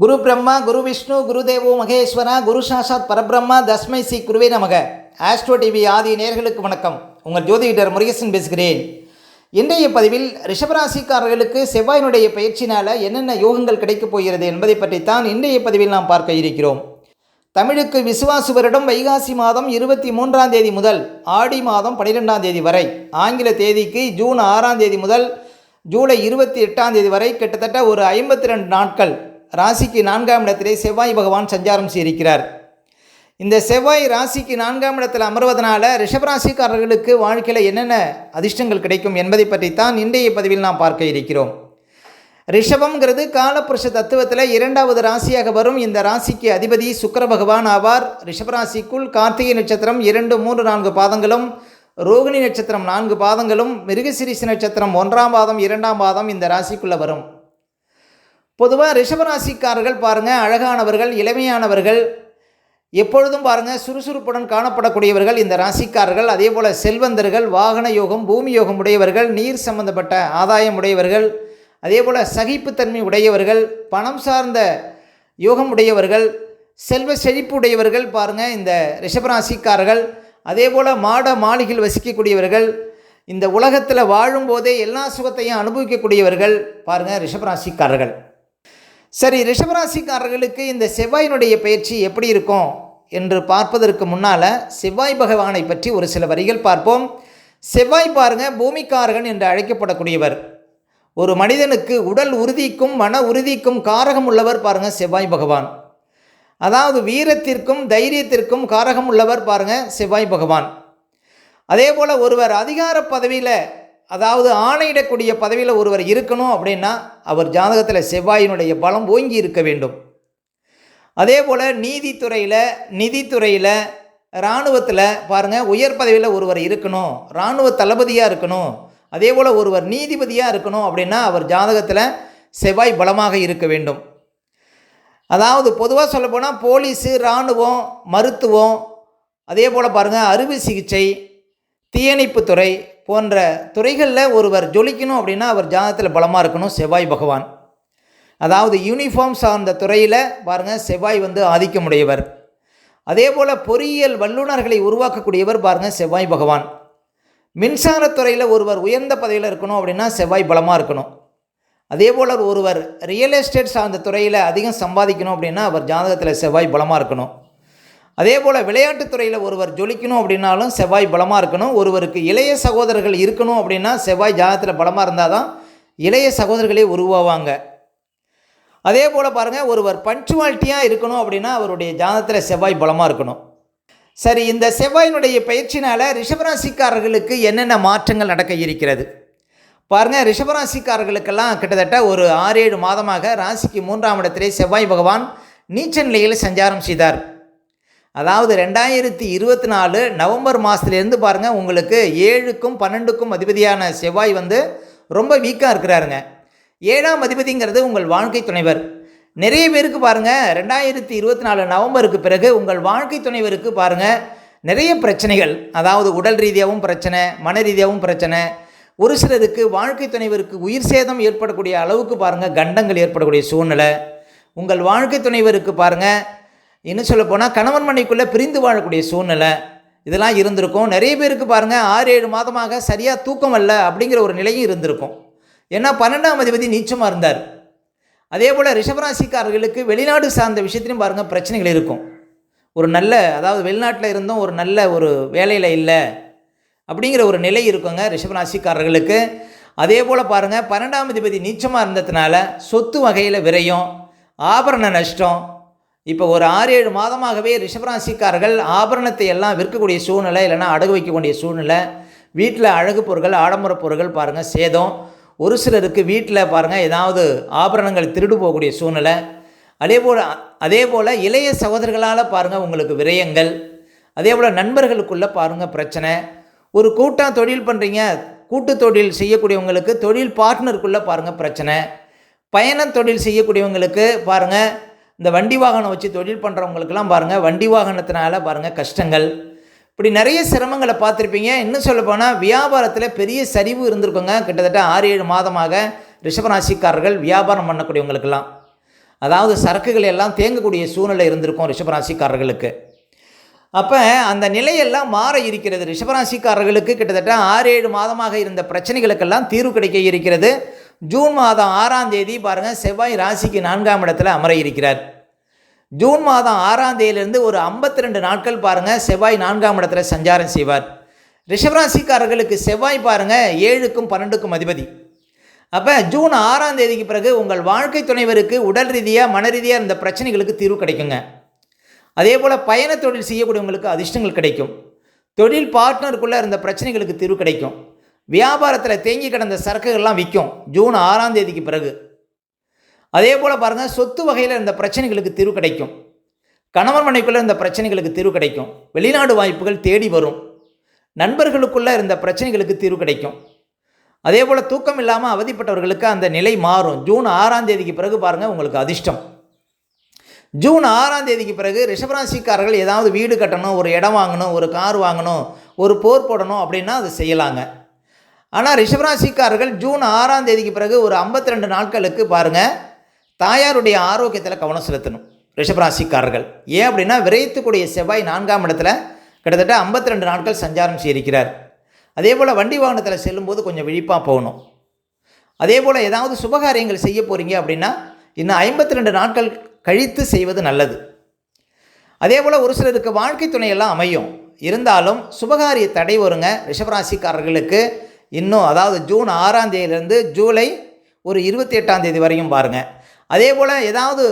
குரு பிரம்மா குரு விஷ்ணு குரு தேவோ மகேஸ்வரா குரு சாசாத் பரபிரம்மா தஸ்மை சி குருவே நமக. ஆஸ்ட்ரோ டிவி ஆதி நேர்களுக்கு வணக்கம். உங்கள் ஜோதிடர் முருகேசன் பேசுகிறேன். இன்றைய பதிவில் ரிஷபராசிக்காரர்களுக்கு செவ்வாயினுடைய பயிற்சினால் என்னென்ன யோகங்கள் கிடைக்கப் போகிறது என்பதை பற்றித்தான் இன்றைய பதிவில் நாம் பார்க்க இருக்கிறோம். தமிழுக்கு விசுவாசு வருடம் வைகாசி மாதம் இருபத்தி மூன்றாம் தேதி முதல் ஆடி மாதம் பன்னிரெண்டாம் தேதி வரை. ஆங்கில தேதிக்கு ஜூன் ஆறாம் தேதி முதல் ஜூலை இருபத்தி எட்டாம் தேதி வரை கிட்டத்தட்ட ஒரு ஐம்பத்தி ரெண்டு நாட்கள் ராசிக்கு நான்காம் இடத்திலே செவ்வாய் பகவான் சஞ்சாரம் செய்திருக்கிறார். இந்த செவ்வாய் ராசிக்கு நான்காம் இடத்தில் அமர்வதனால ரிஷபராசிக்காரர்களுக்கு வாழ்க்கையில் என்னென்ன அதிர்ஷ்டங்கள் கிடைக்கும் என்பதை பற்றித்தான் இன்றைய பதிவில் நாம் பார்க்க இருக்கிறோம். ரிஷபம்ங்கிறது காலப்புருஷ தத்துவத்தில் இரண்டாவது ராசியாக வரும். இந்த ராசிக்கு அதிபதி சுக்கர பகவான் ஆவார். ரிஷபராசிக்குள் கார்த்திகை நட்சத்திரம் இரண்டு மூன்று நான்கு பாதங்களும் ரோகிணி நட்சத்திரம் நான்கு பாதங்களும் மிருகசிரிசு நட்சத்திரம் ஒன்றாம் பாதம் இரண்டாம் பாதம் இந்த ராசிக்குள்ளே வரும். பொதுவாக ரிஷபராசிக்காரர்கள் பாருங்கள் அழகானவர்கள் இளமையானவர்கள் எப்பொழுதும் பாருங்கள் சுறுசுறுப்புடன் காணப்படக்கூடியவர்கள் இந்த ராசிக்காரர்கள். அதே போல் செல்வந்தர்கள் வாகன யோகம் பூமி யோகம் உடையவர்கள் நீர் சம்பந்தப்பட்ட ஆதாயம் உடையவர்கள் அதே போல் சகிப்புத்தன்மை உடையவர்கள் பணம் சார்ந்த யோகம் உடையவர்கள் செல்வ செழிப்பு உடையவர்கள் பாருங்கள் இந்த ரிஷபராசிக்காரர்கள். அதே போல் மாட மாளிகையில் வசிக்கக்கூடியவர்கள் இந்த உலகத்தில் வாழும்போதே எல்லா சுகத்தையும் அனுபவிக்கக்கூடியவர்கள் பாருங்கள் ரிஷபராசிக்காரர்கள். சரி ரிஷபராசிக்காரர்களுக்கு இந்த செவ்வாயினுடைய பயிற்சி எப்படி இருக்கும் என்று பார்ப்பதற்கு முன்னால் செவ்வாய் பகவானை பற்றி ஒரு சில வரிகள் பார்ப்போம். செவ்வாய் பாருங்க பூமிக்காரகன் என்று அழைக்கப்படக்கூடியவர். ஒரு மனிதனுக்கு உடல் உறுதிக்கும் மன உறுதிக்கும் காரகம் உள்ளவர் பாருங்க செவ்வாய் பகவான். அதாவது வீரத்திற்கும் தைரியத்திற்கும் காரகம் உள்ளவர் பாருங்க செவ்வாய் பகவான். அதே போல் ஒருவர் அதிகார பதவியில் அதாவது ஆணையிடக்கூடிய பதவியில் ஒருவர் இருக்கணும் அப்படின்னா அவர் ஜாதகத்தில் செவ்வாயினுடைய பலம் ஓங்கி இருக்க வேண்டும். அதே போல் நீதித்துறையில் நிதித்துறையில் இராணுவத்தில் பாருங்கள் உயர் பதவியில் ஒருவர் இருக்கணும் இராணுவ தளபதியாக இருக்கணும் அதே போல் ஒருவர் நீதிபதியாக இருக்கணும் அப்படின்னா அவர் ஜாதகத்தில் செவ்வாய் பலமாக இருக்க வேண்டும். அதாவது பொதுவாக சொல்லப்போனால் போலீஸு இராணுவம் மருத்துவம் அதே போல் பாருங்கள் அறுவை சிகிச்சை தீயணைப்புத்துறை போன்ற துறைகளில் ஒருவர் ஜொலிக்கணும் அப்படின்னா அவர் ஜாதகத்தில் பலமாக இருக்கணும். செவ்வாய் பகவான். அதாவது யூனிஃபார்ம் சார்ந்த துறையில் பாருங்கள் செவ்வாய் வந்து ஆதிக்கமுடையவர். அதே போல் பொறியியல் வல்லுநர்களை உருவாக்கக்கூடியவர் பாருங்கள் செவ்வாய் பகவான். மின்சாரத்துறையில் ஒருவர் உயர்ந்த பதவியில் இருக்கணும் அப்படின்னா செவ்வாய் பலமாக இருக்கணும். அதே போல் ஒருவர் ரியல் எஸ்டேட் சார்ந்த துறையில் அதிகம் சம்பாதிக்கணும் அப்படின்னா அவர் ஜாதகத்தில் செவ்வாய் பலமாக இருக்கணும். அதே போல் விளையாட்டுத்துறையில் ஒருவர் ஜொலிக்கணும் அப்படின்னாலும் செவ்வாய் பலமாக இருக்கணும். ஒருவருக்கு இளைய சகோதரர்கள் இருக்கணும் அப்படின்னா செவ்வாய் ஜாதகத்தில் பலமாக இருந்தால் தான் இளைய சகோதரர்களே உருவாவாங்க. அதே போல் பாருங்கள் ஒருவர் பஞ்சுவாலிட்டியாக இருக்கணும் அப்படின்னா அவருடைய ஜாதகத்தில் செவ்வாய் பலமாக இருக்கணும். சரி இந்த செவ்வாயினுடைய பயிற்சினால் ரிஷபராசிக்காரர்களுக்கு என்னென்ன மாற்றங்கள் நடக்க இருக்கிறது? பாருங்கள் ரிஷபராசிக்காரர்களுக்கெல்லாம் கிட்டத்தட்ட ஒரு ஆறு ஏழு மாதமாக ராசிக்கு மூன்றாம் இடத்திலே செவ்வாய் பகவான் நீச்ச நிலையில் சஞ்சாரம் செய்தார். அதாவது ரெண்டாயிரத்தி இருபத்தி நாலு நவம்பர் மாதத்துலேருந்து பாருங்கள் உங்களுக்கு ஏழுக்கும் பன்னெண்டுக்கும் அதிபதியான செவ்வாய் வந்து ரொம்ப வீக்காக இருக்கிறாருங்க. ஏழாம் அதிபதிங்கிறது உங்கள் வாழ்க்கை துணைவர். நிறைய பேருக்கு பாருங்கள் ரெண்டாயிரத்தி இருபத்தி நாலு நவம்பருக்கு பிறகு உங்கள் வாழ்க்கை துணைவருக்கு பாருங்கள் நிறைய பிரச்சனைகள். அதாவது உடல் ரீதியாகவும் பிரச்சனை மன ரீதியாகவும் பிரச்சனை. ஒரு சிலருக்கு வாழ்க்கை துணைவருக்கு உயிர் சேதம் ஏற்படக்கூடிய அளவுக்கு பாருங்கள் கண்டங்கள் ஏற்படக்கூடிய சூழ்நிலை. உங்கள் வாழ்க்கை துணைவருக்கு பாருங்கள் இன்னும் சொல்ல போனால் கணவன் மனைக்குள்ளே பிரிந்து வாழக்கூடிய சூழ்நிலை இதெல்லாம் இருந்திருக்கும். நிறைய பேருக்கு பாருங்கள் ஆறு ஏழு மாதமாக சரியாக தூக்கம் அல்ல அப்படிங்கிற ஒரு நிலையும் இருந்திருக்கும். ஏன்னா பன்னெண்டாம் அதிபதி நீச்சமாக இருந்தார். அதே போல் ரிஷபராசிக்காரர்களுக்கு வெளிநாடு சார்ந்த விஷயத்திலையும் பாருங்கள் பிரச்சனைகள் இருக்கும். ஒரு நல்ல அதாவது வெளிநாட்டில் இருந்தும் ஒரு நல்ல ஒரு வேலையில் இல்லை அப்படிங்கிற ஒரு நிலை இருக்குங்க ரிஷபராசிக்காரர்களுக்கு. அதே போல் பாருங்கள் பன்னெண்டாம் அதிபதி நீச்சமாக இருந்ததுனால சொத்து வகையில் விரையும் ஆபரண நஷ்டம் இப்போ ஒரு ஆறு ஏழு மாதமாகவே ரிஷபராசிக்காரர்கள் ஆபரணத்தை எல்லாம் விற்கக்கூடிய சூழ்நிலை இல்லைனா அடகு வைக்கக்கூடிய சூழ்நிலை. வீட்டில் அழகு பொருட்கள் ஆடம்பர பொருட்கள் பாருங்கள் சேதம். ஒரு சிலருக்கு வீட்டில் பாருங்கள் ஏதாவது ஆபரணங்கள் திருடு போகக்கூடிய சூழ்நிலை. அதே போல் அதே போல் இளைய சகோதரர்களால் பாருங்கள் உங்களுக்கு விரயங்கள். அதே போல் நண்பர்களுக்குள்ளே பாருங்கள் பிரச்சனை. ஒரு கூட்டாக தொழில் பண்ணுறீங்க கூட்டு தொழில் செய்யக்கூடியவங்களுக்கு தொழில் பார்ட்னருக்குள்ளே பாருங்கள் பிரச்சனை. பயண தொழில் செய்யக்கூடியவங்களுக்கு பாருங்கள் இந்த வண்டி வாகனம் வச்சு தொழில் பண்ணுறவங்களுக்கெல்லாம் பாருங்கள் வண்டி வாகனத்தினால பாருங்கள் கஷ்டங்கள். இப்படி நிறைய சிரமங்களை பார்த்துருப்பீங்க. இன்னும் சொல்லப்போனால் வியாபாரத்தில் பெரிய சரிவு இருந்திருக்குங்க. கிட்டத்தட்ட ஆறு ஏழு மாதமாக ரிஷபராசிக்காரர்கள் வியாபாரம் பண்ணக்கூடியவங்களுக்கெல்லாம். அதாவது சரக்குகள் எல்லாம் தேங்கக்கூடிய சூழ்நிலை இருந்திருக்கும் ரிஷபராசிக்காரர்களுக்கு. அப்போ அந்த நிலையெல்லாம் மாற இருக்கிறது. ரிஷபராசிக்காரர்களுக்கு கிட்டத்தட்ட ஆறு ஏழு மாதமாக இருந்த பிரச்சனைகளுக்கெல்லாம் தீர்வு கிடைக்க இருக்கிறது. ஜூன் மாதம் ஆறாம் தேதி பாருங்கள் செவ்வாய் ராசிக்கு நான்காம் இடத்துல அமர இருக்கிறார் ஜூன் மாதம் ஆறாம் தேதியிலிருந்து ஒரு ஐம்பத்தி ரெண்டு நாட்கள் பாருங்கள் செவ்வாய் நான்காம் இடத்துல சஞ்சாரம் செய்வார். ரிஷபராசிக்காரர்களுக்கு செவ்வாய் பாருங்கள் ஏழுக்கும் பன்னெண்டுக்கும் அதிபதி. அப்போ ஜூன் ஆறாம் தேதிக்கு பிறகு உங்கள் வாழ்க்கை துணைவருக்கு உடல் ரீதியாக மன ரீதியாக இந்த பிரச்சனைகளுக்கு தீர்வு கிடைக்குங்க. அதே போல் பயண தொழில் செய்யக்கூடியவங்களுக்கு அதிர்ஷ்டங்கள் கிடைக்கும். தொழில் பார்ட்னருக்குள்ளே இருந்த பிரச்சனைகளுக்கு தீர்வு கிடைக்கும். வியாபாரத்தில் தேங்கி கிடந்த சரக்குகள்லாம் விற்கும். ஜூன் ஆறாம் தேதிக்கு பிறகு. அதே போல் பாருங்கள் சொத்து வகையில் இருந்த பிரச்சனைகளுக்கு தீர்வு கிடைக்கும். கணவன் மனைக்குள்ளே இருந்த பிரச்சனைகளுக்கு தீர்வு கிடைக்கும். வெளிநாடு வாய்ப்புகள் தேடி வரும். நண்பர்களுக்குள்ளே இருந்த பிரச்சனைகளுக்கு தீர்வு கிடைக்கும். அதே போல் தூக்கம் இல்லாமல் அவதிப்பட்டவர்களுக்கு அந்த நிலை மாறும். ஜூன் ஆறாம் தேதிக்கு பிறகு பாருங்கள் உங்களுக்கு அதிர்ஷ்டம். ஜூன் ஆறாம் தேதிக்கு பிறகு ரிஷபராசிக்காரர்கள் ஏதாவது வீடு கட்டணும் ஒரு இடம் வாங்கணும் ஒரு கார் வாங்கணும் ஒரு போர் போடணும் அப்படின்னா அது செய்யலாங்க. ஆனால் ரிஷபராசிக்காரர்கள் ஜூன் ஆறாம் தேதிக்கு பிறகு ஒரு ஐம்பத்தி ரெண்டு நாட்களுக்கு பாருங்கள் தாயாருடைய ஆரோக்கியத்தில் கவனம் செலுத்தணும் ரிஷபராசிக்காரர்கள். ஏன் அப்படின்னா விரைத்துக்கூடிய செவ்வாய் நான்காம் இடத்துல கிட்டத்தட்ட ஐம்பத்தி ரெண்டு நாட்கள் சஞ்சாரம் செய்திருக்கிறார். அதே போல் வண்டி வாகனத்தில் செல்லும்போது கொஞ்சம் விழிப்பாக போகணும். அதே போல் ஏதாவது சுபகாரியங்கள் செய்ய போகிறீங்க அப்படின்னா இன்னும் ஐம்பத்தி ரெண்டு நாட்கள் கழித்து செய்வது நல்லது. அதே போல் ஒரு சிலருக்கு வாழ்க்கை துணையெல்லாம் அமையும். இருந்தாலும் சுபகாரிய தடை வருங்க ரிஷபராசிக்காரர்களுக்கு. இன்னும் அதாவது ஜூன் ஆறாம் தேதியிலேருந்து ஜூலை ஒரு இருபத்தி எட்டாம் தேதி வரையும் பாருங்கள் அதே போல் ஏதாவது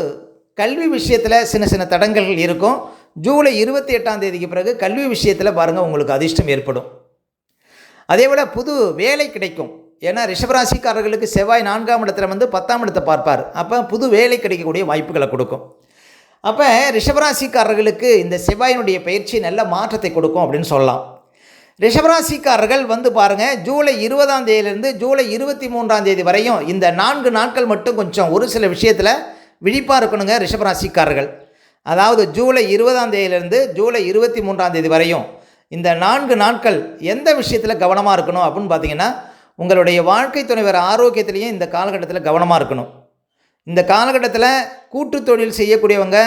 கல்வி விஷயத்தில் சின்ன சின்ன தடங்கல்கள் இருக்கும். ஜூலை இருபத்தி எட்டாம் தேதிக்கு பிறகு கல்வி விஷயத்தில் பாருங்கள் உங்களுக்கு அதிர்ஷ்டம் ஏற்படும். அதே போல் புது வேலை கிடைக்கும். ஏன்னா ரிஷபராசிக்காரர்களுக்கு செவ்வாய் நான்காம் இடத்துல வந்து பத்தாம் இடத்தை பார்ப்பார். அப்போ புது வேலை கிடைக்கக்கூடிய வாய்ப்புகளை கொடுக்கும். அப்போ ரிஷபராசிக்காரர்களுக்கு இந்த செவ்வாயினுடைய பயிற்சி நல்ல மாற்றத்தை கொடுக்கும் அப்படின்னு சொல்லலாம். ரிஷபராசிக்காரர்கள் வந்து பாருங்கள் ஜூலை இருபதாம் தேதியிலிருந்து ஜூலை இருபத்தி மூன்றாம் தேதி வரையும் இந்த நான்கு நாட்கள் மட்டும் கொஞ்சம் ஒரு சில விஷயத்தில் விழிப்பாக இருக்கணுங்க ரிஷபராசிக்காரர்கள். அதாவது ஜூலை இருபதாம் தேதியிலிருந்து ஜூலை இருபத்தி மூன்றாம் தேதி வரையும் இந்த நான்கு நாட்கள் எந்த விஷயத்தில் கவனமாக இருக்கணும் அப்படின்னு பார்த்தீங்கன்னா உங்களுடைய வாழ்க்கை துணைவர் ஆரோக்கியத்திலையும் இந்த காலகட்டத்தில் கவனமாக இருக்கணும். இந்த காலகட்டத்தில் கூட்டு தொழில் செய்யக்கூடியவங்க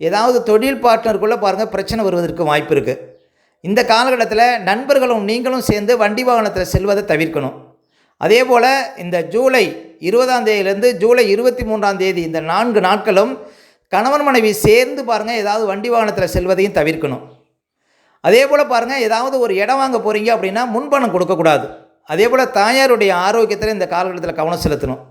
ஏதாவது தொழில் பார்ட்னருக்குள்ளே பாருங்கள் பிரச்சனை வருவதற்கு வாய்ப்பு இருக்குது இந்த காலகட்டத்தில் நண்பர்களும் நீங்களும் சேர்ந்து வண்டி வாகனத்தில் செல்வதை தவிர்க்கணும். அதே போல் இந்த ஜூலை இருபதாம் தேதியிலேருந்து ஜூலை இருபத்தி மூன்றாம் தேதி இந்த நான்கு நாட்களும் கணவன் மனைவி சேர்ந்து பாருங்கள் ஏதாவது வண்டி வாகனத்தில் செல்வதையும் தவிர்க்கணும். அதே போல் பாருங்கள் ஏதாவது ஒரு இடம் வாங்க போகிறீங்க அப்படின்னா முன்பணம் கொடுக்கக்கூடாது. அதே போல் தாயாருடைய ஆரோக்கியத்தில் இந்த காலகட்டத்தில் கவனம் செலுத்தணும்.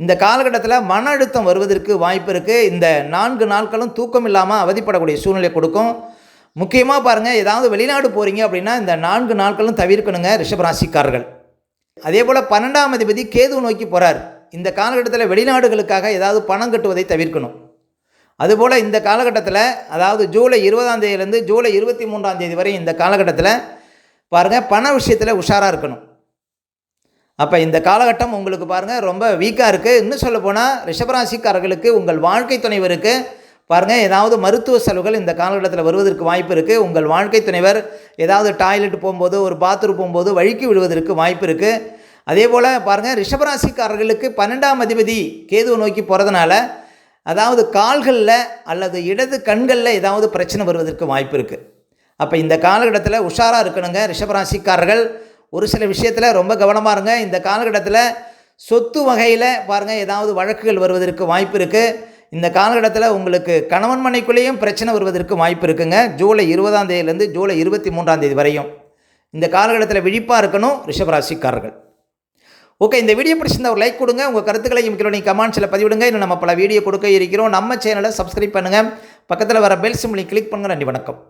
இந்த காலகட்டத்தில் மன அழுத்தம் வருவதற்கு வாய்ப்பு இருக்குது இந்த நான்கு நாட்களும் தூக்கம் இல்லாமல் அவதிப்படக்கூடிய சூழ்நிலை கொடுக்கும். முக்கியமாக பாருங்கள் ஏதாவது வெளிநாடு போகிறீங்க அப்படின்னா இந்த நான்கு நாட்களும் தவிர்க்கணுங்க ரிஷபராசிக்காரர்கள். அதே போல் பன்னெண்டாம் அதிபதி கேது நோக்கி போகிறார் இந்த காலகட்டத்தில் வெளிநாடுகளுக்காக ஏதாவது பணம் கட்டுவதை தவிர்க்கணும். அதுபோல் இந்த காலகட்டத்தில் அதாவது ஜூலை இருபதாம் தேதியிலேருந்து ஜூலை இருபத்தி மூன்றாம் தேதி வரை இந்த காலகட்டத்தில் பாருங்கள் பண விஷயத்தில் உஷாராக இருக்கணும். அப்போ இந்த காலகட்டம் உங்களுக்கு பாருங்கள் ரொம்ப வீக்காக இருக்குது இன்னும் சொல்ல போனால் ரிஷபராசிக்காரர்களுக்கு உங்கள் வாழ்க்கை துணைவருக்கு பாருங்கள் ஏதாவது மருத்துவ செலவுகள் இந்த காலகட்டத்தில் வருவதற்கு வாய்ப்பு இருக்குது உங்கள் வாழ்க்கை துணைவர் ஏதாவது டாய்லெட் போகும்போது ஒரு பாத்ரூம் போகும்போது வழுக்கி விடுவதற்கு வாய்ப்பு இருக்குது அதே போல் பாருங்கள் ரிஷபராசிக்காரர்களுக்கு பன்னெண்டாம் அதிபதி கேதுவை நோக்கி போகிறதுனால அதாவது கால்களில் அல்லது இடது கண்களில் ஏதாவது பிரச்சனை வருவதற்கு வாய்ப்பு இருக்குது அப்போ இந்த காலகட்டத்தில் உஷாராக இருக்கணுங்க ரிஷபராசிக்காரர்கள். ஒரு சில விஷயத்தில் ரொம்ப கவனமாக இருங்க. இந்த காலகட்டத்தில் சொத்து வகையில் பாருங்கள் ஏதாவது வழக்குகள் வருவதற்கு வாய்ப்பு இருக்குது இந்த காலகட்டத்தில் உங்களுக்கு கணவன் மனைக்குள்ளேயும் பிரச்சனை வருவதற்கு வாய்ப்பு இருக்குங்க. ஜூலை இருபதாம் தேதியிலேருந்து ஜூலை இருபத்தி மூன்றாம் தேதி வரையும் இந்த காலகட்டத்தில் விழிப்பாக இருக்கணும் ரிஷபராசிக்காரர்கள். ஓகே இந்த வீடியோ பிடிச்சிருந்தா ஒரு லைக் கொடுங்க. உங்கள் கருத்துக்களை இமிக்கிறோம் நீங்கள் கமெண்ட்ஸில் பதிவிடுங்க. இன்னும் நம்ம பல வீடியோ கொடுக்க இருக்கிறோம். நம்ம சேனலை சப்ஸ்கிரைப் பண்ணுங்கள் பக்கத்தில் வர பெல் சிம்லி கிளிக் பண்ணுங்கள் நன்றி வணக்கம்.